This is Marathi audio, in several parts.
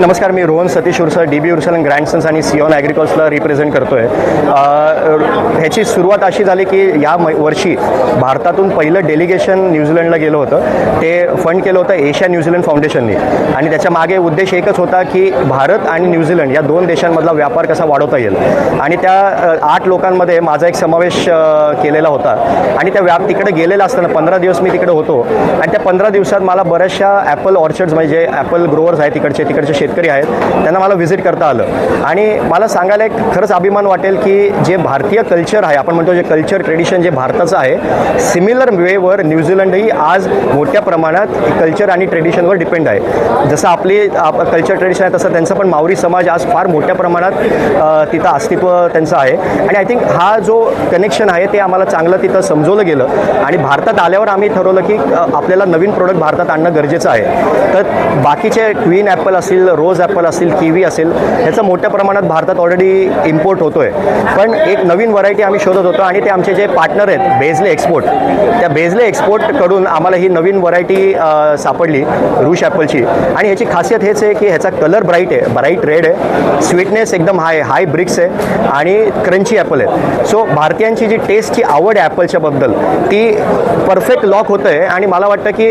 नमस्कार मी Rohan Satish Ursar D B Ursal grandsons आणि सिओन ॲग्रिकल्चरला रिप्रेझेंट करतो आहे ह्याची सुरुवात अशी झाली की या म वर्षी भारतातून पहिलं डेलिगेशन न्यूझीलंडला गेलं होतं. ते फंड केलं होतं एशिया न्यूझीलंड फाउंडेशनने आणि त्याच्यामागे उद्देश एकच होता की भारत आणि न्यूझीलंड या दोन देशांमधला व्यापार कसा वाढवता येईल. आणि त्या आठ लोकांमध्ये माझा एक समावेश केलेला होता. आणि त्या व्याप तिकडे गेलेला असताना पंधरा दिवस मी तिकडे होतो. आणि त्या पंधरा दिवसात मला बऱ्याचशा ॲपल ऑर्चर्ड्स म्हणजे ॲपल ग्रोवर्स आहेत तिकडचे तिकडचे शेतकरी आहेत त्यांना मला व्हिजिट करता आलं. आणि मला सांगायला एक खरंच अभिमान वाटेल की जे भारतीय कल्चर आहे आपण म्हणतो जे कल्चर ट्रेडिशन जे भारताचं आहे सिमिलर वेवर न्यूझीलंडही आज मोठ्या प्रमाणात कल्चर आणि ट्रेडिशनवर डिपेंड आहे. जसं आपली कल्चर ट्रेडिशन आहे तसं त्यांचं पण मावरी समाज आज फार मोठ्या प्रमाणात तिथं अस्तित्व त्यांचं आहे. आणि आय थिंक हा जो कनेक्शन आहे ते आम्हाला चांगलं तिथं समजवलं गेलं. आणि भारतात आल्यावर आम्ही ठरवलं की आपल्याला नवीन प्रोडक्ट भारतात आणणं गरजेचं आहे. तर बाकीचे क्वीन ॲपल असतील रोज ॲपल असतील किवी असेल ह्याचं मोठ्या प्रमाणात भारतात ऑलरेडी इम्पोर्ट होतो आहे पण एक नवीन व्हरायटी आम्ही शोधत होतो आणि ते आमचे जे पार्टनर आहेत बेझले एक्सपोर्ट त्या बेझले एक्सपोर्टकडून आम्हाला ही नवीन व्हरायटी सापडली रूश ॲपलची आणि ह्याची खासियत हेच आहे की ह्याचा कलर ब्राईट आहे ब्राईट रेड आहे. स्वीटनेस एकदम हाय हाय ब्रिक्स आहे आणि क्रंची ॲपल आहे. सो भारतीयांची जी टेस्टची आवड आहे ॲपलच्याबद्दल ती परफेक्ट लॉक होतं आहे आणि मला वाटतं की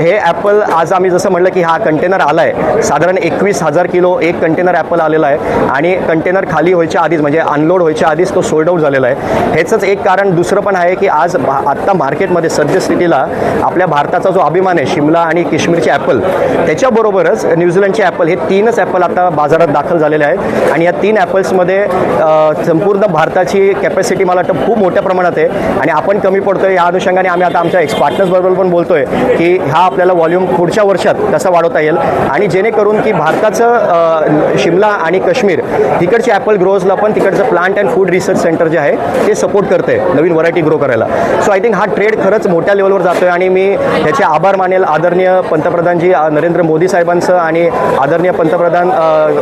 हे ॲपल आज आम्ही जसं म्हटलं की हा कंटेनर आला आहे साधारण एकवीस हजार किलो एक कंटेनर ॲपल आलेला आहे. आणि कंटेनर खाली व्हायच्या आधीच म्हणजे अनलोड व्हायच्या आधीच तो सोल्ड आऊट झालेला आहे. ह्याचंच एक कारण दुसरं पण आहे की आज भा- आत्ता मार्केटमध्ये सद्यस्थितीला आपल्या भारताचा जो अभिमान आहे शिमला आणि काश्मीरचे ॲपल त्याच्याबरोबरच न्यूझीलंडचे ॲपल हे तीनच ॲपल आता बाजारात दाखल झालेले आहेत. आणि या तीन ॲपल्समध्ये संपूर्ण भारताची कॅपॅसिटी मला वाटतं खूप मोठ्या प्रमाणात आहे. आणि आपण कमी पडतो आहे या अनुषंगाने आम्ही आता आमच्या एक्स पार्टनर्सबरोबर पण बोलतोय की हा आपल्याला व्हॉल्यूम पुढच्या वर्षात कसा वाढवता येईल. आणि जेणेकरून की भारताचं शिमला आणि काश्मीर तिकडचे ॲपल ग्रोजला पण तिकडचं plant and food research centre जे आहे ते सपोर्ट करते नवीन व्हरायटी ग्रो करायला. सो आय थिंक हा ट्रेड खरंच मोठ्या लेवलवर जातोय आणि मी ह्याचे आभार मानेल आदरणीय पंतप्रधानजी नरेंद्र मोदी साहेबांचं आणि आदरणीय पंतप्रधान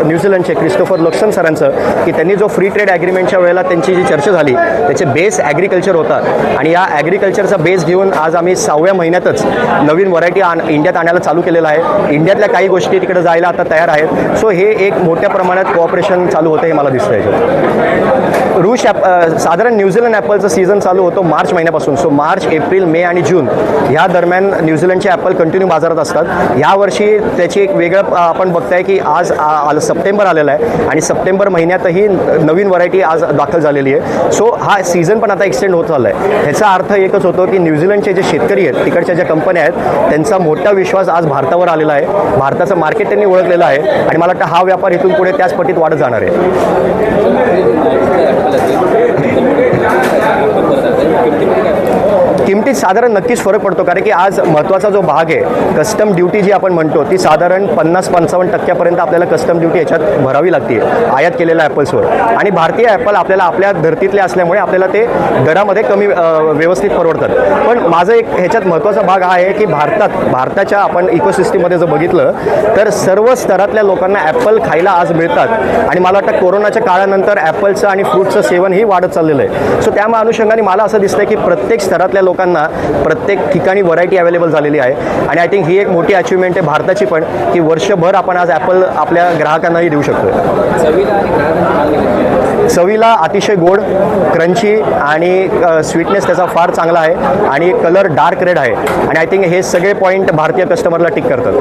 न्यूझीलंडचे क्रिस्टोफर लोक्सन सरांचं की त्यांनी जो फ्री ट्रेड ॲग्रीमेंटच्या वेळेला त्यांची जी चर्चा झाली त्याचे बेस ॲग्रिकल्चर होता. आणि या ॲग्रिकल्चरचा बेस घेऊन आज आम्ही सहाव्या महिन्यातच नवीन व्हरायटी आण इंडियात आणायला चालू केलेलं आहे. इंडियातल्या काही गोष्टी तिकडे जायला आता तयार आहेत. सो हे एक मोठ्या प्रमाणात कोऑपरेशन चालू होतं हे मला दिसतं आहे रूश ॲप साधारण न्यूझीलंड ॲपलचं सीझन चालू होतो मार्च महिन्यापासून. सो मार्च एप्रिल मे आणि जून ह्या दरम्यान न्यूझीलंडचे ॲपल कंटिन्यू बाजारात असतात. यावर्षी त्याची एक वेगळं आपण बघताय की आज आ- आलं सप्टेंबर आलेला आहे आणि सप्टेंबर महिन्यातही नवीन व्हरायटी आज दाखल झालेली आहे. सो हा सीझन पण आता एक्सटेंड होत चालला आहे ह्याचा अर्थ एकच होतो की न्यूझीलंडचे जे शेतकरी आहेत तिकडच्या ज्या कंपन्या आहेत त्यांचा मोठा विश्वास आज भारतावर आलेला आहे. भारताचं मार्केट त्यांनी ओळखलेलं आहे. आणि मला वाटतं हा व्यापार इथून पुढे त्याच पटीत वाढत जाणार आहे. que किमतीत साधारण नक्कीच फरक पडतो कारण की आज महत्त्वाचा जो भाग आहे कस्टम ड्युटी जी आपण म्हणतो ती साधारण पन्नास पंचावन्न टक्क्यापर्यंत आपल्याला कस्टम ड्युटी याच्यात भरावी लागते आयात केलेल्या ॲपल्सवर आणि भारतीय ॲपल आपल्याला आपल्या धर्तीतले असल्यामुळे आपल्याला ते दरामध्ये कमी व्यवस्थित परवडतात. पण माझं एक ह्याच्यात महत्त्वाचा भाग हा आहे की भारतात भारताच्या आपण इकोसिस्टीममध्ये जर बघितलं तर सर्व स्तरातल्या लोकांना ॲपल खायला आज मिळतात. आणि मला वाटतं कोरोनाच्या काळानंतर ॲपलचं आणि फ्रूटचं सेवनही वाढत चाललेलं आहे. सो त्यामुळे अनुषंगाने मला असं दिसतं की प्रत्येक स्तरातल्या लोकांना प्रत्येक ठिकाणी व्हरायटी अवेलेबल झालेली आहे. आणि आय थिंक ही एक मोठी अचिव्हमेंट आहे भारताची पण की वर्षभर आपण आज ॲपल आपल्या ग्राहकांनाही देऊ शकतो चवीला अतिशय गोड क्रंची आणि स्वीटनेस त्याचा फार चांगला आहे. आणि कलर डार्क रेड आहे. आणि आय थिंक हे सगळे पॉईंट भारतीय कस्टमरला टिक करतात.